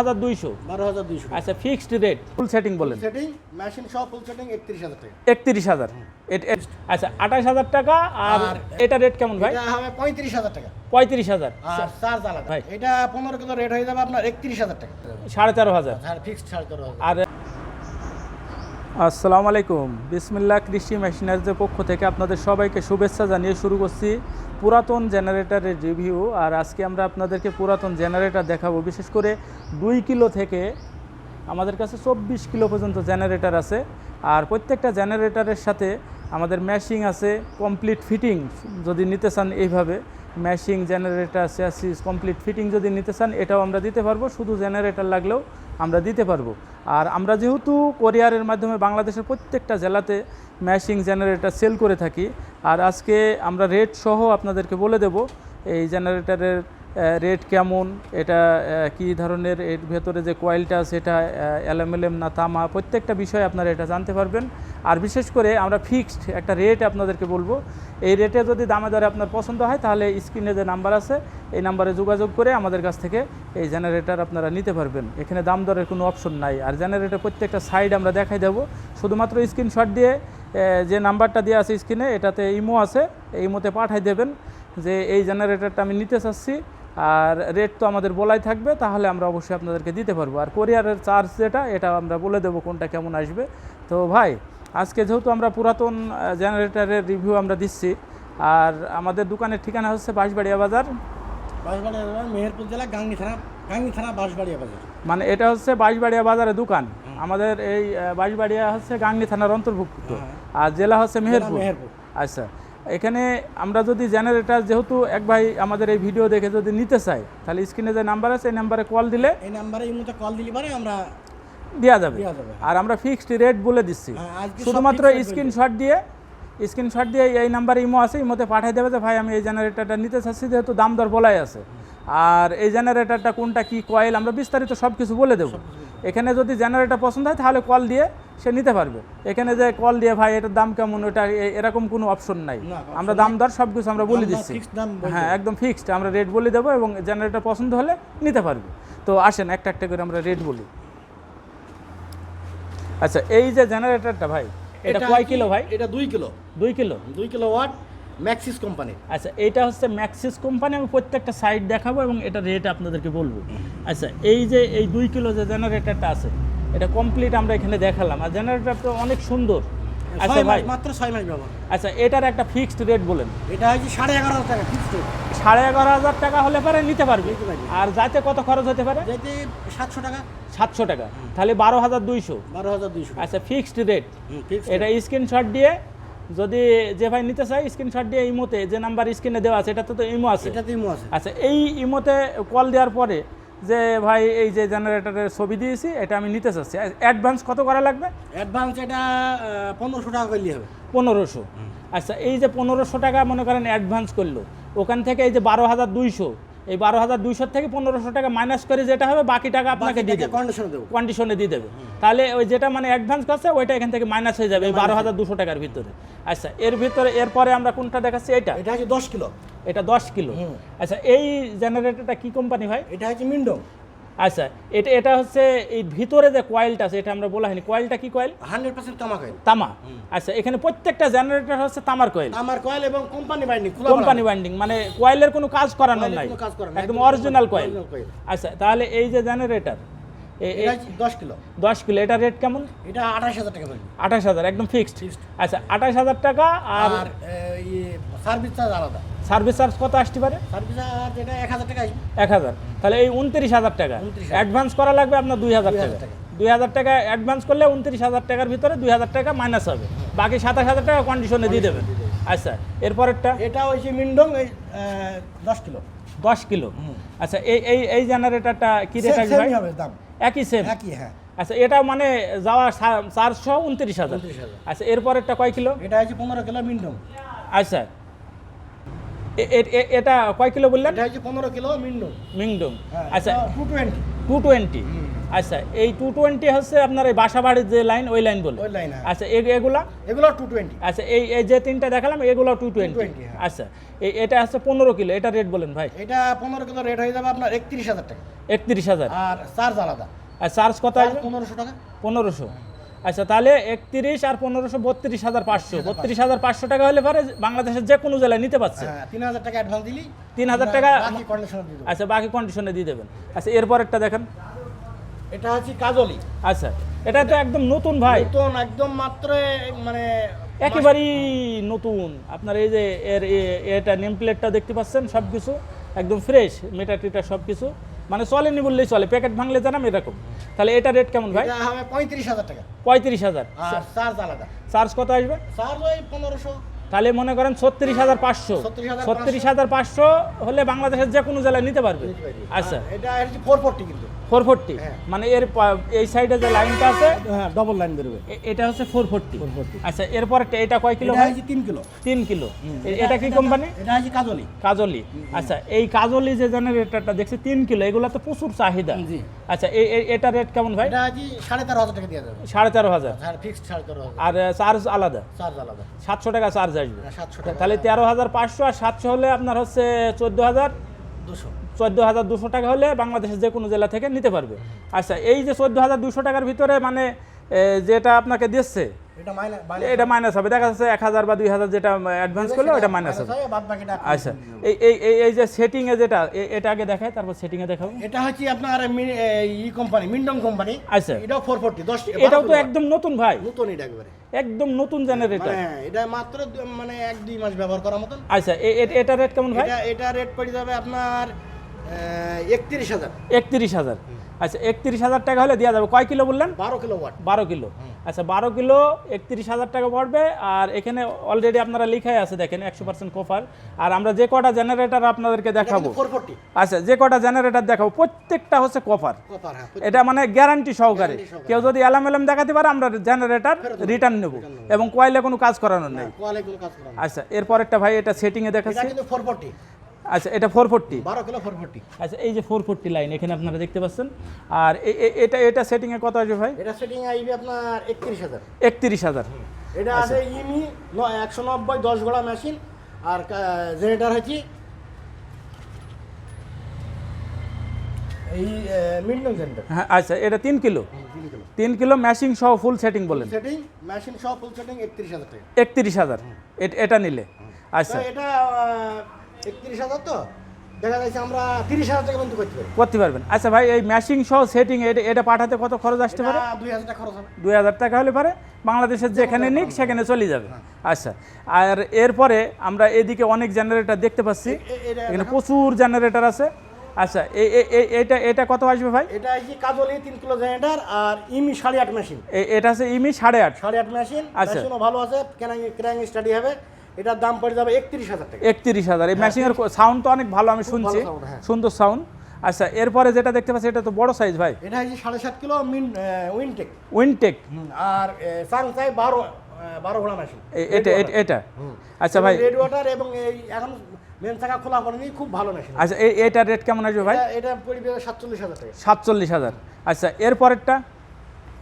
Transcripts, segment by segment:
হাজার দুইশো। বারো হাজার দুইশো আচ্ছা ফিক্সড রেট ফুল সেটিং বলেন। সেটিং মেশিন সহ ফুল সেটিং একত্রিশ হাজার টাকা। একত্রিশ হাজার। আচ্ছা আঠাশ হাজার টাকা আর এটা রেট কেমন ভাই? হবে পঁয়ত্রিশ হাজার টাকা। পঁয়ত্রিশ হাজার। চার্জ আলাদা। ভাই। এটা পনেরো কিলো রেট হয়ে যাবে আপনার একত্রিশ হাজার টাকা। সাড়ে তেরো হাজার। ফিক্সড সাড়ে তেরো হাজার আর আসসালামু আলাইকুম। বিসমিল্লাহ কৃষি মেশিনারিজের পক্ষ থেকে আপনাদের সবাইকে শুভেচ্ছা জানিয়ে শুরু করছি পুরাতন জেনারেটারের রিভিউ আর আজকে আমরা আপনাদেরকে পুরাতন জেনারেটার দেখাবো। বিশেষ করে দুই কিলো থেকে আমাদের কাছে চব্বিশ কিলো পর্যন্ত জেনারেটার আছে। আর প্রত্যেকটা জেনারেটারের সাথে আমাদের ম্যাশিং আছে, কমপ্লিট ফিটিং যদি নিতে চান এইভাবে। Machine generator chassis complete fitting যদি নিতে চান, এটাও আমরা দিতে পারব। শুধু জেনারেটর লাগলেও আমরা দিতে পারব। আর আমরা যেহেতু কোরিয়ারের মাধ্যমে বাংলাদেশের প্রত্যেকটা জেলাতে ম্যাশিং জেনারেটর সেল করে থাকি, আর আজকে আমরা রেট সহ আপনাদেরকে বলে দেব, এই জেনারেটরের রেট কেমন, এটা কি ধরনের, এর ভেতরে যে কয়েলটা সেটা এটা না, তামা, প্রত্যেকটা বিষয়ে আপনারা এটা জানতে পারবেন। আর বিশেষ করে আমরা ফিক্সড একটা রেট আপনাদেরকে বলব। এই রেটে যদি দামে দরে আপনার পছন্দ হয়, তাহলে স্ক্রিনে যে নাম্বার আছে, এই নাম্বারে যোগাযোগ করে আমাদের কাছ থেকে এই জেনারেটার আপনারা নিতে পারবেন। এখানে দাম দরের কোনো অপশন নাই। আর জেনারেটার প্রত্যেকটা সাইড আমরা দেখাই দেবো। শুধুমাত্র স্ক্রিনশট দিয়ে যে নাম্বারটা দেওয়া আছে স্ক্রিনে এটাতে ইমো আছে, এই ইমোতে পাঠাই দেবেন যে এই জেনারেটরটা আমি নিতে চাচ্ছি। আর রেট তো আমাদের বলাই থাকবে, তাহলে আমরা অবশ্যই আপনাদেরকে দিতে পারব। আর কোরিয়ারের চার্জ যেটা, এটা আমরা বলে দেবো কোনটা কেমন আসবে। তো ভাই আজকে যেহেতু আমরা পুরাতন জেনারেটারের রিভিউ আমরা দিচ্ছি আর আমাদের দোকানের ঠিকানা হচ্ছে বাঁশবাড়িয়া বাজার। বাঁশবাড়িয়া বাজার মেহেরপুর জেলা গাঙ্গি থানা গাঙ্গি থানা বাঁশবাড়িয়া বাজার। মানে এটা হচ্ছে বাঁশবাড়িয়া বাজারের দোকান। আমাদের এই বাঁশবাড়িয়া হচ্ছে গাংনি থানার অন্তর্ভুক্ত আর জেলা হচ্ছে মেহেরপুর। মেহেরপুর। আচ্ছা এখানে আমরা যদি জেনারেটার যেহেতু এক ভাই আমাদের এই ভিডিও দেখে যদি নিতে চাই তাহলে স্ক্রিনে যে নাম্বার আছে এই নাম্বারে কল দিলে এই নাম্বারে এই কল দিলে পারে আমরা দেওয়া যাবে। আর আমরা ফিক্সড রেট বলে দিচ্ছি। হ্যাঁ, শুধুমাত্র স্ক্রিনশট দিয়ে স্ক্রিনশট দিয়ে এই নাম্বারে ইমো আছে ইমোতে পাঠিয়ে দেবে যে ভাই আমি এই জেনারেটারটা নিতে চাচ্ছি যেহেতু দাম দর বলাই আছে। আর এই জেনারেটরটা কোনটা কি কয়েল আমরা বিস্তারিত সব কিছু বলে দেবো। এখানে যদি জেনারেটার পছন্দ হয় তাহলে কল দিয়ে সে নিতে পারবে। এখানে যে কল দিয়ে ভাই এটার দাম কেমন? ওটা এরকম কোনো অপশন নাই। আমরা দাম দর সব কিছু আমরা বলে দিচ্ছি। হ্যাঁ একদম ফিক্সড আমরা রেট বলে দেবো এবং জেনারেটর পছন্দ হলে নিতে পারবে। তো আসেন একটা একটা করে আমরা রেট বলি। আচ্ছা এই যে জেনারেটরটা ভাই এটা কয় কিলো ভাই? এটা দুই কিলো। দুই কিলো? দুই কিলো ওয়াট ম্যাক্সিস কোম্পানি আচ্ছা এটা হচ্ছে ম্যাক্সিস কোম্পানি আমি প্রত্যেকটা সাইড দেখাবো এবং এটা রেট আপনাদেরকে বলব। আচ্ছা এই যে এই দুই কিলো যে জেনারেটরটা আছে এটা কমপ্লিট আমরা এখানে দেখালাম। আর জেনারেটরটা অনেক সুন্দর। আচ্ছা ভাই। মাত্র ছয় মাস ব্যবহার। আচ্ছা এটার একটা ফিক্সড রেট বলেন। এটা হচ্ছে সাড়ে এগারো হাজার টাকা ফিক্সড সাড়ে এগারো হাজার টাকা হলে পারে নিতে পারবে। আর যাতে কত খরচ হতে পারে? যেতে সাতশো টাকা। সাতশো টাকা। তাহলে বারো হাজার দুইশো। বারো হাজার দুইশো আচ্ছা ফিক্সড রেট এটা স্ক্রিনশট দিয়ে যদি যে ভাই নিতে চাই স্ক্রিনশট দিয়ে ইমোতে যে নাম্বার স্ক্রিনে দেওয়া আছে এটাতে তো ইমো আছে। এটাতে ইমো আছে। আচ্ছা এই ইমোতে কল দেওয়ার পরে যে ভাই এই যে জেনারেটরের ছবি দিয়েছি এটা আমি নিতে চাচ্ছি। অ্যাডভান্স কত করা লাগবে? অ্যাডভান্স এটা পনেরোশো টাকা করলে হবে। পনেরোশো। আচ্ছা এই যে পনেরোশো টাকা মনে করেন অ্যাডভান্স করল ওখান থেকে এই যে বারো হাজার দুইশো এই বারো হাজার দুইশো থেকে পনেরোশো টাকা মাইনাস করে যেটা হবে বাকি টাকা আপনাকে দিয়ে দেবে। কন্ডিশনে দেবো। কন্ডিশনে দিয়ে দেবে। তাহলে ওই যেটা মানে অ্যাডভান্স করছে ওইটা এখান থেকে মাইনাস হয়ে যাবে এই বারো হাজার দুশো টাকার ভিতরে। আচ্ছা এর ভিতরে এরপরে আমরা কোনটা দেখাচ্ছি? এটা এটা হচ্ছে দশ কিলো। এটা দশ কিলো। আচ্ছা এই জেনারেটরটা কি কোম্পানি ভাই? এটা হচ্ছে মিন্ডো আচ্ছা এটা এটা হচ্ছে এই ভিতরে যে কয়েলটা আছে এটা আমরা বলা হয়নি। কয়েলটা কি কয়েল হান্ড্রেড পার্সেন্ট তামা কয়েল তামা। আচ্ছা এখানে প্রত্যেকটা জেনারেটর হচ্ছে তামার কয়েল তামার কয়েল এবং কোম্পানি বাইন্ডিং কোম্পানি বাইন্ডিং মানে কয়েলের কোনো কাজ করানো নাই। একদম অরিজিনাল কয়েল আচ্ছা তাহলে এই যে জেনারেটর দশ কিলো। দশ কিলো। এটা রেট কেমন? এটা আঠাশ হাজার টাকা পড়বে আঠাশ হাজার একদম ফিক্সড। আচ্ছা আঠাশ হাজার টাকা আর সার্ভিস চার্জ আলাদা। সার্ভিস চার্জ কত আসতে পারে? সার্ভিস চার্জ এটা এক হাজার টাকা এক হাজার। তাহলে এই উনত্রিশ হাজার টাকা। অ্যাডভান্স করা লাগবে আপনার দুই হাজার টাকা। দুই হাজার টাকা অ্যাডভান্স করলে উনত্রিশ হাজার টাকার ভিতরে দুই হাজার টাকা মাইনাস হবে। বাকি সাতাশ হাজার টাকা কন্ডিশনে দিয়ে দেবেন। আচ্ছা এরপরেরটা? এটা হচ্ছে মিন্ডং এই দশ কিলো। দশ কিলো। আচ্ছা এই এই এই জেনারেটরটা কি রেট আসবে হবে দাম। একই সেম একই হ্যাঁ। আচ্ছা এটা মানে যাওয়া চারশো উনত্রিশ হাজার। 29,000 আচ্ছা এরপরেরটা কয় কিলো? এটা আছে পনেরো কিলো মিন্ডম আচ্ছা। এটা কয় কিলো বললেন? এটা হচ্ছে পনেরো কিলো মিন্ডম মিন্ডম হ্যাঁ আচ্ছা। টু টোয়েন্টি টু টোয়েন্টি আচ্ছা এই টু টোয়েন্টি হচ্ছে আপনার এই বাসাবাড়ির যে লাইন ওই লাইন বলে। ওই লাইন হ্যাঁ। আচ্ছা এগুলা? এগুলো টু টোয়েন্টি আচ্ছা এই এই যে তিনটা দেখালাম এগুলো টু টোয়েন্টি 220, হ্যাঁ। আচ্ছা এই এটা হচ্ছে পনেরো কিলো এটা রেট বলেন ভাই। এটা পনেরো কিলো রেট হয়ে যাবে আপনার একত্রিশ হাজার টাকা। একত্রিশ হাজার। আর চার্জ আলাদা। আর চার্জ কত পনেরোশো টাকা। পনেরোশো। আচ্ছা তাহলে একত্রিশ আর পনেরোশো বত্রিশ হাজার পাঁচশো। বত্রিশ হাজার পাঁচশো। টাকা হলে পারে বাংলাদেশের যে কোনো জেলায় নিতে পারছে। হ্যাঁ তিন হাজার টাকা অ্যাডভান্স দিলি 3000 টাকা- বাকি কন্ডিশন দিয়ে আচ্ছা বাকি কন্ডিশনে দিয়ে দেবেন। আচ্ছা এরপরেরটা দেখেন। এটা হচ্ছে কাজলি। আচ্ছা এটা তো একদম নতুন ভাই। নতুন একদম মাত্র মানে একেবারেই নতুন। আপনার এই যে এর এটা নেম প্লেটটা দেখতে পাচ্ছেন সব কিছু একদম ফ্রেশ মিটার টিটার সব কিছু মানে চলেনি বললেই চলে প্যাকেট ভাঙলে জানাম এরকম। তাহলে এটা রেট কেমন ভাই? এটা হবে পঁয়ত্রিশ হাজার টাকা। পঁয়ত্রিশ হাজার। চার্জ আলাদা। চার্জ কত আসবে? চার্জ ওই পনেরোশো। তাহলে মনে করেন ছত্রিশ হাজার পাঁচশো। 36,500 ছত্রিশ হাজার পাঁচশো হলে বাংলাদেশের যে কোনো জেলায় নিতে পারবে। আচ্ছা। এটা ফোর ফোরটি কিন্তু। ফোর ফোরটি হ্যাঁ। মানে এর এই সাইডে যে লাইনটা আছে হ্যাঁ ডবল লাইন বেরোবে। এটা হচ্ছে ফোর ফোরটি 440 আচ্ছা এরপর এটা কয় কিলো হচ্ছে তিন কিলো। তিন কিলো। এটা কি কোম্পানি এটা হচ্ছে কাজলি। কাজলি। আচ্ছা এই কাজলি যে জেনারেটরটা দেখছি তিন কিলো এগুলো তো প্রচুর চাহিদা। জি। আচ্ছা এটা রেট কেমন ভাই? এটা সাড়ে তেরো হাজার টাকা দিয়ে দেবে সাড়ে তেরো হাজার। হ্যাঁ ফিক্সড সাড়ে তেরো হাজার। আর চার্জ আলাদা? চার্জ আলাদা। সাতশো টাকা চার্জ আসবে। হ্যাঁ, সাতশো টাকা তাহলে তেরো হাজার পাঁচশো আর সাতশো হলে আপনার হচ্ছে চোদ্দ হাজার। দুশো। চোদ্দ হাজার দুশো টাকা হলে বাংলাদেশের যে কোনো জেলা থেকে নিতে পারবে। আচ্ছা এই যে চোদ্দ হাজার দুশো টাকার ভিতরে মানে যেটা আপনাকে দিচ্ছে এটা মাইনাস হবে। দেখা যাচ্ছে এক হাজার বা দুই হাজার যেটা অ্যাডভান্স করলে ওটা মাইনাস হবে। আচ্ছা এই এই এই যে সেটিংয়ে যেটা এটা আগে দেখায় তারপর সেটিংয়ে দেখাবো এটা হচ্ছে আপনার ই কোম্পানি মিন্ডং কোম্পানি আচ্ছা। এটাও ফোর ফোরটি দশ এটাও তো একদম নতুন ভাই। নতুন এটা একবারে। একদম নতুন জেনারেটর মানে এটা মাত্র মানে এক দুই মাস ব্যবহার করার মতন। আচ্ছা এটা রেট কেমন ভাই? এটা রেট পড়ে যাবে আপনার একত্রিশ হাজার। একত্রিশ হাজার। আচ্ছা একত্রিশ হাজার টাকা হলে দেওয়া যাবে। কয় কিলো বললেন? বারো কিলো ওয়াট। বারো কিলো। আচ্ছা বারো কিলো একত্রিশ হাজার টাকা পড়বে। আর এখানে অলরেডি আপনারা লিখাই আছে দেখেন একশো পার্সেন্ট কফার আর আমরা যে কটা জেনারেটর আপনাদেরকে দেখাবো। আচ্ছা যে কটা জেনারেটর দেখাবো প্রত্যেকটা হচ্ছে হ্যাঁ এটা মানে গ্যারান্টি সহকারে। কেউ যদি এলাম এলাম দেখাতে পারে আমরা জেনারেটর রিটার্ন নেব। এবং কয়েলে কোনো কাজ করানোর নেই। আচ্ছা এরপরেরটা ভাই এটা সেটিংয়ে দেখাচ্ছি। আচ্ছা এটা ফোর ফোরটি বারো কিলো ফোর ফোরটি আচ্ছা এই যে ফোর ফোরটি লাইন এখানে আপনারা দেখতে পাচ্ছেন। আর এটা এটা সেটিংয়ে কত আসবে ভাই? এটা সেটিং আইবে আপনার একত্রিশ হাজার। একত্রিশ হাজার। এটা আছে ইমি একশো নব্বই দশ গোড়া মেশিন আর জেনারেটার হচ্ছে এই জেনারেটার হ্যাঁ আচ্ছা এটা তিন কিলো। তিন কিলো। ম্যাশিং সহ ফুল সেটিং বলেন। সেটিং ফুল সেটিং একত্রিশ হাজার টাকা। একত্রিশ হাজার। এটা নিলে। আচ্ছা। এটা একত্রিশ হাজার তো? দেখা যাচ্ছে আমরা তিরিশ হাজার টাকা পর্যন্ত করতে পারি। করতে পারবেন। আচ্ছা ভাই এই ম্যাশিং সহ সেটিং এটা পাঠাতে কত খরচ আসতে পারে? দুই হাজার টাকা খরচ হবে। দুই হাজার টাকা হলে পারে। বাংলাদেশের যেখানে নিক সেখানে চলে যাবে। আচ্ছা আর এরপরে আমরা এদিকে অনেক জেনারেটর দেখতে পাচ্ছি। এখানে প্রচুর জেনারেটর আছে। আচ্ছা এটা এটা কত আসবে ভাই? এটা হচ্ছে কাজলি তিন কিলো জেনারেটার আর ইমি সাড়ে আট মেশিন এটা আছে ইমি সাড়ে আট। সাড়ে আট মেশিন আচ্ছা। ভালো আছে। ক্যারাং স্টাডি হবে। এটার দাম পড়ে যাবে একত্রিশ হাজার টাকা। একত্রিশ হাজার। এই মেশিনের সাউন্ড তো অনেক ভালো আমি শুনছি। হ্যাঁ। সুন্দর সাউন্ড আচ্ছা এরপরে যেটা দেখতে পাচ্ছি এটা তো বড় সাইজ ভাই। এটা হচ্ছে সাড়ে সাত কিলো মিন উইনটেক উইনটেক আর সাং চাই বারো বারো ঘোড়া মেশিন এটা এটা- এটা। আচ্ছা ভাই। রেড ওয়াটার এবং এই এখন মেন চাকা খোলা করেনি খুব ভালো মেশিন আচ্ছা এই এটার রেট কেমন আসবে ভাই? এটা- এটা পড়বে সাতচল্লিশ হাজার টাকা। সাতচল্লিশ হাজার। আচ্ছা এরপরেরটা?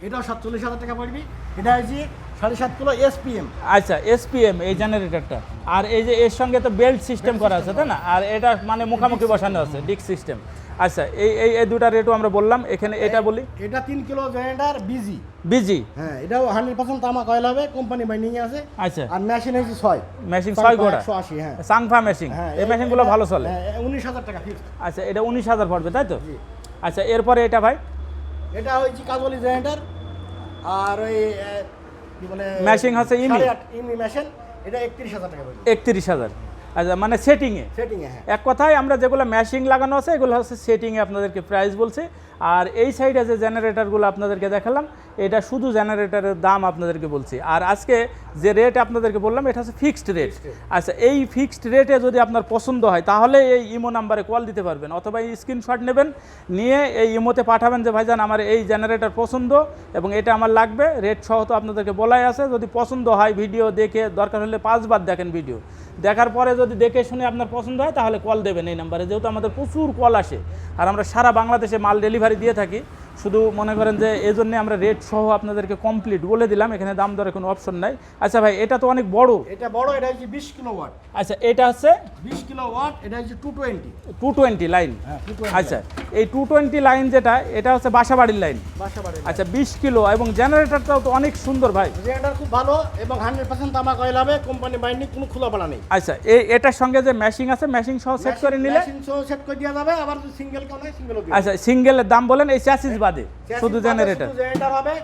এটাও সাতচল্লিশ হাজার টাকা পড়বি। এটা হচ্ছে সাড়ে সাত কিলো এসপিএম আচ্ছা এসপিএম এই জেনারেটরটা আর এই যে এর সঙ্গে তো বেল্ট সিস্টেম করা আছে তাই না? আর এটা মানে মুখামুখি বসানো আছে ডিক সিস্টেম আচ্ছা এই এই এই দুটা রেটও আমরা বললাম এখানে এটা বলি। এটা তিন কিলো জেনারেটার বিজি বিজি হ্যাঁ এটাও হান্ড্রেড পার্সেন্ট তামা কয়েল হবে কোম্পানি বাইন্ডিং আছে। আচ্ছা। আর মেশিন হচ্ছে ছয়। মেশিন ছয় গোড়া? একশো আশি হ্যাঁ। সাংফা মেশিন হ্যাঁ এই মেশিনগুলো ভালো চলে। উনিশ হাজার টাকা ফিক্সড আচ্ছা এটা উনিশ হাজার পড়বে তাই তো? আচ্ছা এরপরে এটা ভাই? এটা হচ্ছে কাজলি জেনারেটার আর ওই কি বলে Mashing হচ্ছে ইমি? ইমি মেশিন এটা একত্রিশ হাজার টাকা পড়বে একত্রিশ হাজার। আচ্ছা মানে সেটিংয়ে সেটিং হ্যাঁ। এক কথায় আমরা যেগুলো ম্যাশিং লাগানো আছে এগুলো হচ্ছে সেটিংয়ে আপনাদেরকে প্রাইস বলছি। আর এই সাইডে যে জেনারেটরগুলো আপনাদেরকে দেখালাম এটা শুধু জেনারেটরের দাম আপনাদেরকে বলছি। আর আজকে যে রেট আপনাদেরকে বললাম এটা হচ্ছে ফিক্সড রেট আচ্ছা এই ফিক্সড রেটে যদি আপনার পছন্দ হয় তাহলে এই ইমো নাম্বারে কল দিতে পারবেন অথবা এই স্ক্রিনশট নেবেন নিয়ে এই ইমোতে পাঠাবেন যে ভাইজান আমার এই জেনারেটর পছন্দ এবং এটা আমার লাগবে। রেট সহ তো আপনাদেরকে বলাই আছে। যদি পছন্দ হয় ভিডিও দেখে দরকার হলে পাঁচবার দেখেন ভিডিও দেখার পরে যদি দেখে শুনে আপনার পছন্দ হয় তাহলে কল দেবেন এই নাম্বারে যেহেতু আমাদের প্রচুর কল আসে আর আমরা সারা বাংলাদেশে মাল ডেলিভারি দিয়ে থাকি শুধু মনে করেন যে এই জন্য আমরা রেট সহ আপনাদেরকে কমপ্লিট বলে দিলাম এখানে দাম দরে কোনো অপশন নাই। আচ্ছা ভাই এটা তো অনেক বড়। এটা বড় এটা হচ্ছে বিশ কিলো ওয়াট আচ্ছা এটা হচ্ছে বিশ কিলো ওয়াট এটা হচ্ছে two twenty two twenty line আচ্ছা এই টু টোয়েন্টি লাইন যেটা এটা হচ্ছে বাসাবাড়ির লাইন বাসাবাড়ির আচ্ছা বিশ কিলো এবং জেনারেটরটাও তো অনেক সুন্দর ভাই। জেনারেটার খুব ভালো এবং হান্ড্রেড পার্সেন্ট তামাক অয়েল হবে কোম্পানি বাইন্ডিং কোনো খোলাপালা নেই। আচ্ছা এই এটার সঙ্গে যে ম্যাশিং আছে ম্যাশিং সহ সেট করে নিলে? ম্যাশিং সহ সেট করে দেওয়া যাবে আবার সিঙ্গেল কেউ নেই সিঙ্গেলও আচ্ছা সিঙ্গেলের দাম বলেন এই চ্যাসিস বাদে শুধু জেনারেটর জেনারেটর হবে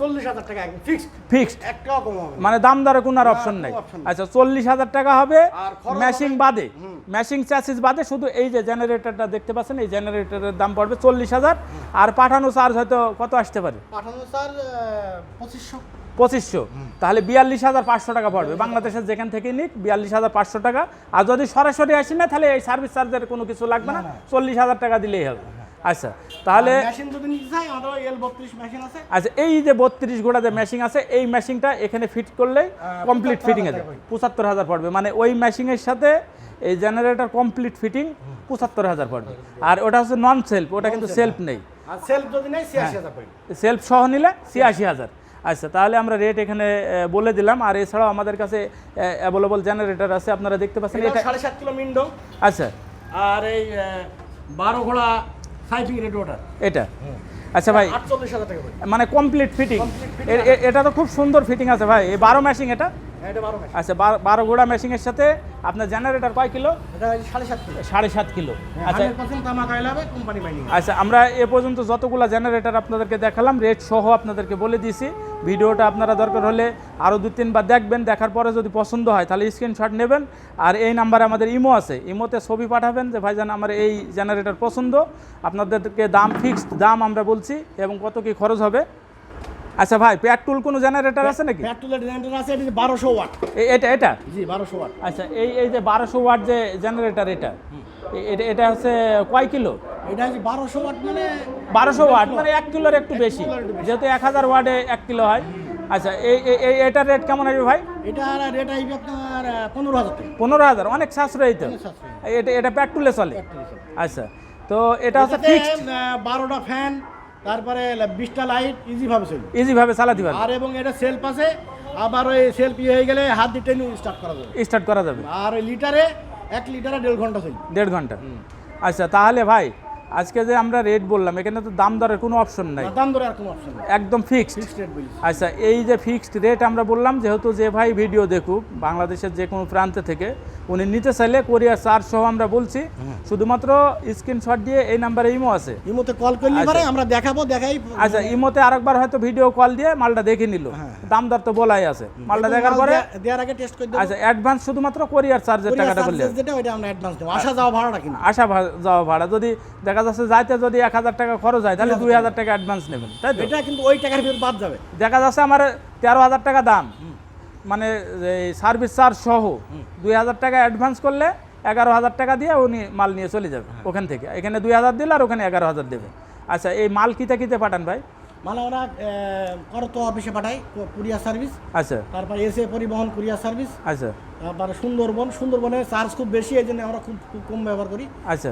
চল্লিশ হাজার টাকা ফিক্সড ফিক্সড এক কম হবে। মানে দাম দরে কোনো আর অপশন নাই। আচ্ছা চল্লিশ হাজার টাকা হবে ম্যাশিং বাদে। ম্যাশিং চ্যাসিস বাদে শুধু এই যে জেনারেটরটা দেখতে পাচ্ছেন এই জেনারেটরের দাম পড়বে চল্লিশ হাজার। আর পাঠানো চার্জ হয়তো কত আসতে পারে? পাঠানো স্যার পঁচিশশো। পঁচিশশো। তাহলে বিয়াল্লিশ হাজার পাঁচশো টাকা পড়বে। বাংলাদেশের যেখান থেকে নিক বিয়াল্লিশ হাজার পাঁচশো টাকা। আর যদি সরাসরি আসি না তাহলে এই সার্ভিস চার্জের কোনো কিছু লাগবে না। চল্লিশ হাজার টাকা দিলেই হবে। আচ্ছা তাহলে মেশিন যদি নিতে চাই আমাদের এল বত্রিশ মেশিন আছে। আচ্ছা এই যে বত্রিশ গোড়া যে মেশিং আছে এই মেশিংটা এখানে ফিট করলেই কমপ্লিট 75,000 ফিটিং এ টাকা পড়বে। পঁচাত্তর হাজার পড়বে। মানে ওই মেশিংয়ের সাথে এই জেনারেটর কমপ্লিট ফিটিং পঁচাত্তর হাজার পড়বে। আর ওটা হচ্ছে নন সেলফ ওটা কিন্তু সেলফ নেই। আর সেলফ যদি নেই পড়বে। সেলফ সহ নিলে ছিয়াশি হাজার। আচ্ছা তাহলে আমরা রেট এখানে বলে দিলাম। আর এছাড়াও আমাদের কাছে অ্যাভেলেবল জেনারেটর আছে। আপনারা দেখতে পাচ্ছেন এটা এটা সাড়ে সাত কিলো মিন্ডো আচ্ছা। আর এই আহ, বারো ঘোড়া ওয়াটার এটা? আচ্ছা ভাই টাকা মানে কমপ্লিট ফিটিং এটা তো খুব সুন্দর ফিটিং আছে ভাই। এই বারো ম্যাশিং এটা? হ্যাঁ, আচ্ছা বারো- গোড়া মেশিংয়ের সাথে আপনার জেনারেটর কয় কিলো? এটা সাড়ে সাত কিলো। সাড়ে সাত কিলো। আচ্ছা। আচ্ছা আমরা এ পর্যন্ত যতগুলো জেনারেটর আপনাদেরকে দেখালাম রেট সহ আপনাদেরকে বলে দিয়েছি। ভিডিওটা আপনারা দরকার হলে আরও দু তিনবার দেখবেন দেখার পরে যদি পছন্দ হয় তাহলে স্ক্রিনশট নেবেন। আর এই নাম্বারে আমাদের ইমো আছে। ইমোতে ছবি পাঠাবেন যে ভাইজান আমার এই জেনারেটর পছন্দ। আপনাদেরকে দাম ফিক্সড দাম আমরা বলছি এবং কত কি খরচ হবে? আচ্ছা ভাই পেট্রোল কোনো জেনারেটর আছে নাকি? পেট্রোলের জেনারেটর আছে এটা বারোশো ওয়াট। এ- এটা এটা? জি বারোশো ওয়াট। আচ্ছা এই এই যে বারোশো ওয়াট যে জেনারেটর এটা এটা এটা হচ্ছে কয় কিলো? এটা হচ্ছে বারোশো ওয়াট মানে বারোশো ওয়াট মানে এক কিলোর একটু বেশি। একটু বেশি। যেহেতু এক হাজার ওয়াটে এক কিলো হয়। আচ্ছা এই এই- এটার রেট কেমন আসবে ভাই? এটা রেট আসবে আপনার পনেরো হাজার পনেরো হাজার অনেক সাশ্রয়ী তো। এটা এটা পেট্রোলে চলে। আচ্ছা তো এটা হচ্ছে ফিক্সড বারোটা ফ্যান তারপরে বিশটা লাইট ইজিভাবে চলবে। ইজিভাবে চালাতে পারবে। আর এবং এটা সেলফ আছে আবার ওই সেলফ ইয়ে হয়ে গেলে হাত দিয়ে টেনে স্টার্ট করা যাবে। স্টার্ট করা যাবে। আর ওই লিটারে এক লিটারে দেড় ঘণ্টা চলবে। দেড় ঘণ্টা। আচ্ছা তাহলে ভাই আজকে যে আমরা রেট বললাম এখানে তো দাম দরের কোনো অপশন নাই। দাম ধরে আর কোনো অপশন নেই। একদম ফিক্সড ফিক্সড রেট বলি আচ্ছা এই যে ফিক্সড রেট আমরা বললাম যেহেতু যে ভাই ভিডিও দেখুক বাংলাদেশের যে কোনো প্রান্তে থেকে উনি নিতে চাইলে কোরিয়ার চার্জ সহ আমরা বলছি। শুধুমাত্র স্ক্রিনশট দিয়ে এই নাম্বারে ইমো আছে। ইমোতে কল করলে। পারে আমরা দেখাবো দেখাই। আচ্ছা ইমোতে আরেকবার হয়তো ভিডিও কল দিয়ে মালটা দেখে নিল। দাম দর তো বলাই আছে। মালটা দেখার পরে দেওয়ার আগে টেস্ট করে দেবো। আচ্ছা অ্যাডভান্স শুধুমাত্র কোরিয়ার চার্জের টাকাটা charges যেটা ওইটা আমরা অ্যাডভান্স দেবো। আসা যাওয়া ভাড়াটা কিন্তু আসা যাওয়া ভাড়া। যদি দেখা যাচ্ছে যাইতে যদি এক হাজার টাকা খরচ হয় তাহলে দুই হাজার টাকা অ্যাডভান্স নেবেন তাই তো? এটা কিন্তু ওই টাকার ভিতরে বাদ যাবে। দেখা যাচ্ছে আমার তেরো হাজার টাকা দাম। মানে এই সার্ভিস চার্জ সহ দুই হাজার টাকা অ্যাডভান্স করলে এগারো হাজার টাকা দিয়ে উনি মাল নিয়ে চলে যাবে ওখান থেকে। এখানে দুই হাজার দিলে আর ওখানে এগারো হাজার দেবে। আচ্ছা এই মাল কিতে কিতে পাঠান ভাই? মানে ওরা করতো অফিসে পাঠায় কুরিয়ার সার্ভিস আচ্ছা। তারপর এসে পরিবহন কুরিয়ার সার্ভিস আচ্ছা। তারপরে সুন্দরবন সুন্দরবনের চার্জ খুব বেশি এই জন্য আমরা খুব কম ব্যবহার করি। আচ্ছা।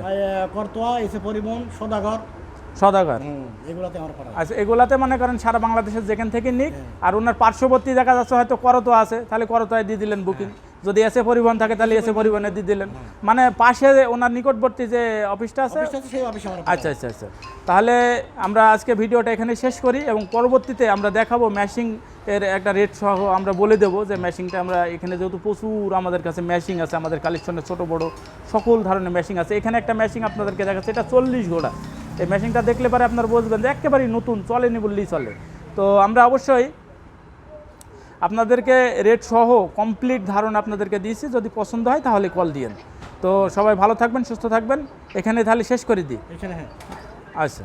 করতোয়া এসে পরিবহন সদাগর। সদাগর। এগুলোতে আমরা আচ্ছা এগুলাতে মনে করেন সারা বাংলাদেশের যেখান থেকে নিক আর ওনার পার্শ্ববর্তী দেখা যাচ্ছে হয়তো করতো আছে তাহলে করতোয় দিয়ে দিলেন বুকিং যদি এসে পরিবহন থাকে তাহলে এসে পরিবহনে দিয়ে দিলেন। মানে পাশে ওনার নিকটবর্তী যে অফিসটা আছে? আচ্ছা আচ্ছা আচ্ছা। তাহলে আমরা আজকে ভিডিওটা এখানে শেষ করি এবং পরবর্তীতে আমরা দেখাবো ম্যাশিং এর একটা রেট সহ আমরা বলে দেবো যে ম্যাশিংটা আমরা এখানে যেহেতু প্রচুর আমাদের কাছে ম্যাশিং আছে আমাদের কালেকশনে ছোট বড় সকল ধরনের ম্যাশিং আছে। এখানে একটা ম্যাশিং আপনাদেরকে দেখাচ্ছে এটা চল্লিশ ঘোড়া। এই ম্যাশিংটা দেখলে পরে আপনার বুঝবেন যে একেবারেই নতুন চলেনি বললেই চলে। তো আমরা অবশ্যই আপনাদেরকে রেট সহ কমপ্লিট ধারণা আপনাদেরকে দিয়েছি। যদি পছন্দ হয় তাহলে কল দিয়েন। তো সবাই ভালো থাকবেন সুস্থ থাকবেন। এখানে তাহলে শেষ করে দিই। এখানে হ্যাঁ। আচ্ছা।